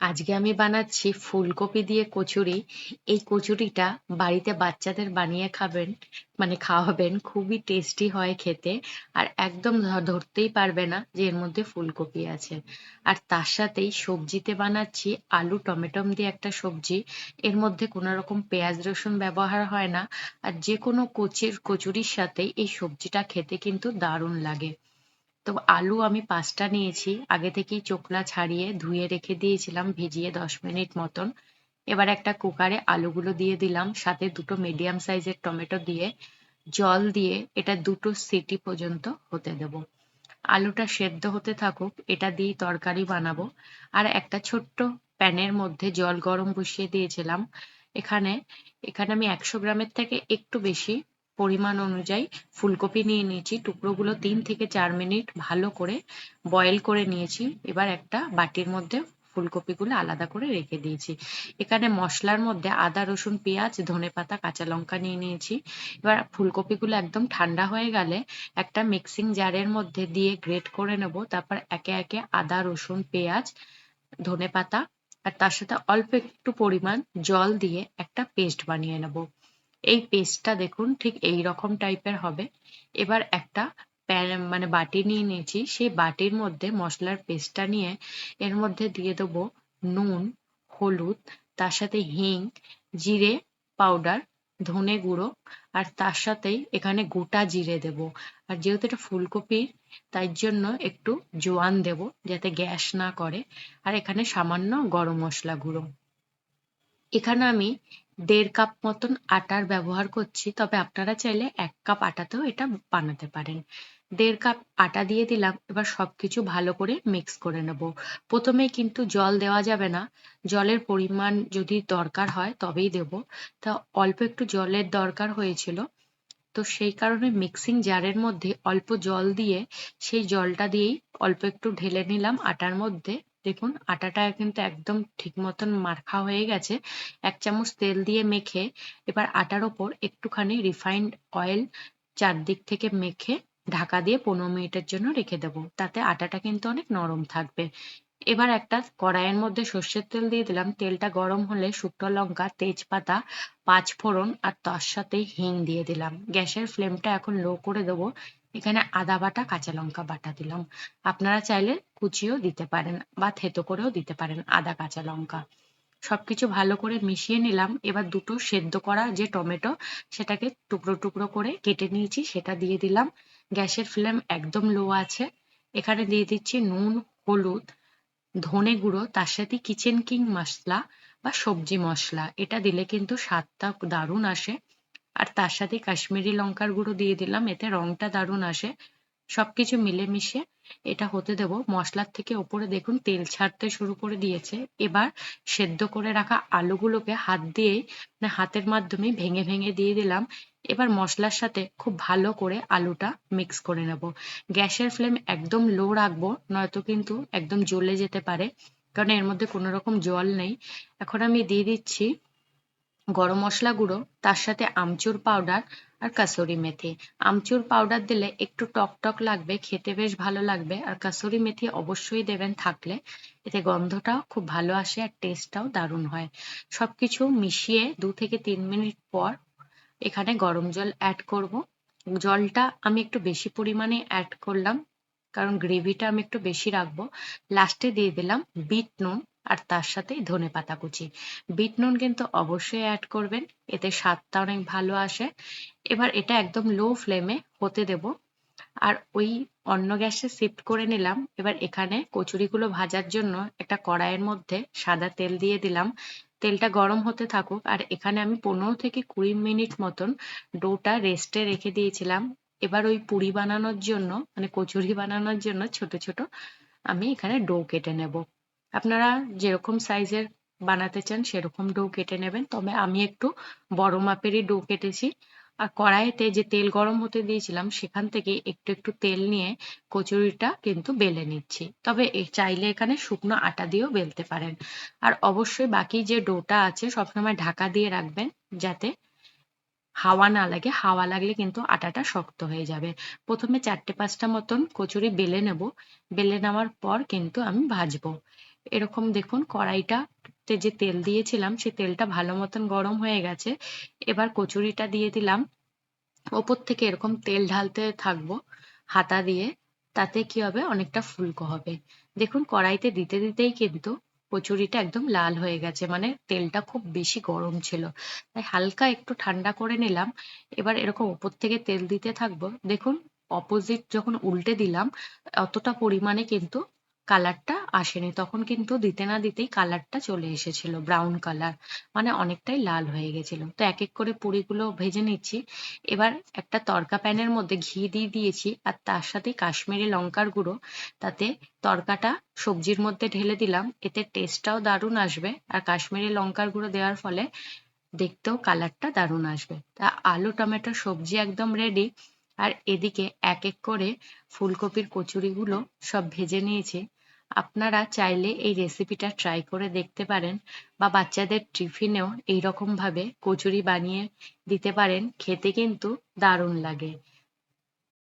আজকে আমি বানাচ্ছি ফুলকপি দিয়ে কচুরি। এই কচুরিটা বাড়িতে বাচ্চাদের বানিয়ে খাবেন মানে খাওয়াবেন, খুবই টেস্টি হয় খেতে। আর একদম ধরতেই পারবে না যে এর মধ্যে ফুলকপি আছে। আর তার সাথেই সবজিতে বানাচ্ছি আলু টমেটম দিয়ে একটা সবজি। এর মধ্যে কোনো রকম পেঁয়াজ রসুন ব্যবহার হয় না। আর যে কোনো কচির কচুরির সাথে এই সবজিটা খেতে কিন্তু দারুণ লাগে। তো আলু আমি পাঁচটা নিয়েছি। আগে থেকেই চোখলা ছাড়িয়ে ধুয়ে রেখে দিয়েছিলাম, ভিজিয়ে দশ মিনিট মতন। এবার একটা কুকারে আলুগুলো দিয়ে দিলাম, সাথে দুটো মিডিয়াম সাইজের টমেটো দিয়ে জল দিয়ে এটা দুটো সিটি পর্যন্ত হতে দেব। আলুটা সেদ্ধ হতে থাকুক, এটা দিয়ে তরকারি বানাবো। আর একটা ছোট্ট প্যানের মধ্যে জল গরম বসিয়ে দিয়েছিলাম। এখানে এখানে আমি একশো গ্রামের থেকে একটু বেশি পরিমাণ অনুযায়ী ফুলকপি নিয়ে নিয়েছি। টুকরোগুলো তিন থেকে চার মিনিট ভালো করে বয়েল করে নিয়েছি। এবার একটা বাটির মধ্যে ফুলকপিগুলো আলাদা করে রেখে দিয়েছি। এখানে মশলার মধ্যে আদা, রসুন, পেঁয়াজ, ধনে পাতা, কাঁচা লঙ্কা নিয়ে নিয়েছি। এবার ফুলকপিগুলো একদম ঠান্ডা হয়ে গেলে একটা মিক্সিং জারের মধ্যে দিয়ে গ্রেট করে নেব। তারপর একে একে আদা, রসুন, পেঁয়াজ, ধনে পাতা আর তার সাথে অল্প একটু পরিমাণ জল দিয়ে একটা পেস্ট বানিয়ে নেব। এই পেস্টটা দেখুন, ঠিক এই রকম টাইপের হবে। এবার একটা মানে বাটি নিয়ে নিয়েছি। সেই বাটির মধ্যে মশলার পেস্টটা নিয়ে এর মধ্যে দিয়ে দেবো নুন, হলুদ, তার সাথে হিং, জিরে পাউডার ধনে গুঁড়ো, আর তার সাথেই এখানে গোটা জিরে দেব। আর যেহেতু এটা ফুলকপির তাই জন্য একটু জোয়ান দেব, যাতে গ্যাস না করে। আর এখানে সামান্য গরম মশলা গুঁড়ো। এখানে আমি দেড় কাপ মতন আটার ব্যবহার করছি, তবে আপনারা চাইলে এক কাপ আটাতেও এটা বানাতে পারেন। দেড় কাপ আটা দিয়ে দিলাম, এবার সবকিছু ভালো করে মিক্স করে নেব। প্রথমে কিন্তু জল দেওয়া যাবে না, জলের পরিমাণ যদি দরকার হয় তবেই দেব। তা অল্প একটু জলের দরকার হয়েছিল, তো সেই কারণে মিক্সিং জারের মধ্যে অল্প জল দিয়ে সেই জলটা দিয়েই অল্প একটু ঢেলে নিলাম আটার মধ্যে। দেখুন, আটাটা কিন্তু একদম ঠিক মতন মাখা হয়ে গেছে। এক চামচ তেল দিয়ে মেখে এবার আটার ওপর একটুখানি রিফাইন্ড অয়েল চারদিক থেকে মেখে ঢাকা দিয়ে পনেরো মিনিটের জন্য রেখে দেবো। তাতে আটাটা কিন্তু অনেক নরম থাকবে। এবার একটা কড়াইয়ের মধ্যে সর্ষের তেল দিয়ে দিলাম। তেলটা গরম হলে শুকনো লঙ্কা, তেজপাতা পাঁচ ফোড়ন আর তার সাথে হিং দিয়ে দিলাম। গ্যাসের ফ্লেমটা এখন লো করে দেবো। এখানে আদা বাটা, কাঁচা লঙ্কা বাটা দিলাম। আপনারা চাইলে কুচিও দিতে পারেন বা থেতো করেও দিতে পারেন আদা, কাঁচা লঙ্কা। সবকিছু ভালো করে মিশিয়ে নিলাম। এবার দুটো সেদ্ধ করা যে টমেটো, সেটাকে টুকরো টুকরো করে কেটে নিয়েছি, সেটা দিয়ে দিলাম। গ্যাসের ফ্লেম একদম লো আছে। এখানে দিয়ে দিচ্ছি নুন, হলুদ, ধনে গুঁড়ো, তার সাথে কিচেন কিং মশলা বা সবজি মশলা। এটা দিলে কিন্তু স্বাদটা দারুণ আসে। আর তার সাথে কাশ্মীরি লঙ্কার গুঁড়ো দিয়ে দিলাম, এতে রংটা দারুণ আসে। সবকিছু মিলেমিশে এটা হতে দেব মশলার থেকে ওপরে। দেখুন, তেল ছাড়তে শুরু করে দিয়েছে। এবার সেদ্ধ করে রাখা আলুগুলোকে হাত দিয়েই মানে হাতের মাধ্যমে ভেঙে ভেঙে দিয়ে দিলাম। এবার মশলার সাথে খুব ভালো করে আলুটা মিক্স করে নেব। গ্যাসের ফ্লেম একদম লো রাখব, নয়তো কিন্তু একদম জ্বলে যেতে পারে, কারণ এর মধ্যে কোনো রকম জল নেই। এখন আমি দিয়ে দিচ্ছি গরম মশলা গুঁড়ো, তার সাথে আমচুর পাউডার আর কাসুরি মেথি। আমচুর পাউডার দিলে একটু টক টক লাগবে, খেতে বেশ ভালো লাগবে। আর কাসুরি মেথি অবশ্যই দেবেন থাকলে। এতে গন্ধটাও খুব ভালো আসে আর টেস্টটাও দারুণ হয়। সবকিছু মিশিয়ে দু থেকে তিন মিনিট পর এখানে গরম জল অ্যাড করব। জলটা আমি একটু বেশি পরিমাণে অ্যাড করলাম, কারণ গ্রেভিটা আমি একটু বেশি রাখব। লাস্টে দিয়ে দিলাম বিট নুন। আর তার সাথেই ধনে পাতা কুচি। বিট নুন কিন্তু অবশ্যই অ্যাড করবেন, এতে স্বাদটা অনেক ভালো আসে। এবার এটা একদম লো ফ্লেমে হতে দেব। আর ওই অন্য গ্যাসে শিফট করে নিলাম। এবার এখানে কচুরিগুলো ভাজার জন্য একটা কড়াইয়ের মধ্যে সাদা তেল দিয়ে দিলাম। তেলটা গরম হতে থাকুক। আর এখানে আমি পনেরো থেকে কুড়ি মিনিট মতন ডোটা রেস্টে রেখে দিয়েছিলাম। এবার ওই পুরি বানানোর জন্য মানে কচুরি বানানোর জন্য ছোট ছোট আমি এখানে ডো কেটে নেব। আপনারা যেরকম সাইজের বানাতে চান, সেরকম ডো কেটে নেবেন। তবে আমি একটু বড় মাপেরই ডো কেটেছি। আর কড়াইতে যে তেল গরম হতে দিয়েছিলাম, সেখান থেকে একটু একটু তেল নিয়ে কচুরিটা কিন্তু বেলে নিচ্ছি। তবে চাইলে এখানে শুকনো আটা দিয়েও বেলতে পারেন। আর অবশ্যই বাকি যে ডোটা আছে, সবসময় ঢাকা দিয়ে রাখবেন, যাতে হাওয়া না লাগে। হাওয়া লাগলে কিন্তু আটাটা শক্ত হয়ে যাবে। প্রথমে চারটে পাঁচটা মতন কচুরি বেলে নেব। বেলে নেওয়ার পর কিন্তু আমি ভাজবো। এরকম দেখুন, কড়াইটাতে যে তেল দিয়েছিলাম, সে তেলটা ভালো মতন গরম হয়ে গেছে। এবার কচুরিটা দিয়ে দিলাম। ওপর থেকে এরকম তেল ঢালতে থাকব হাতা দিয়ে, তাতে কি হবে? অনেকটা ফুলকো হবে। দেখুন, কড়াইতে দিতে দিতেই কিন্তু কচুরিটা একদম লাল হয়ে গেছে মানে তেলটা খুব বেশি গরম ছিল। তাই হালকা একটু ঠান্ডা করে নিলাম। এবার এরকম ওপর থেকে তেল দিতে থাকব। দেখুন অপোজিট যখন উল্টে দিলাম, অতটা পরিমাণে কিন্তু কালারটা আসেনি। তখন কিন্তু দিতে না দিতেই কালারটা চলে এসেছিল ব্রাউন কালার মানে অনেকটাই লাল হয়ে গেছিল। তো এক এক করে পুরিগুলো ভেজে নিচ্ছি। এবার একটা তরকা প্যানের মধ্যে ঘি দিয়ে দিয়েছি আর তার সাথে কাশ্মীরি লঙ্কার গুঁড়ো। তাতে তরকাটা সবজির মধ্যে ঢেলে দিলাম, এতে টেস্টটাও দারুণ আসবে আর কাশ্মীরি লঙ্কার গুঁড়ো দেওয়ার ফলে দেখতেও কালারটা দারুণ আসবে। তা আলু, টমেটো, সবজি একদম রেডি আর এদিকে এক এক করে ফুলকপির কচুরিগুলো সব ভেজে নিয়েছি। আপনারা চাইলে এই রেসিপিটা ট্রাই করে দেখতে পারেন বা বাচ্চাদের টিফিনেও এইরকম ভাবে কচুরি বানিয়ে দিতে পারেন, খেতে কিন্তু দারুণ লাগে।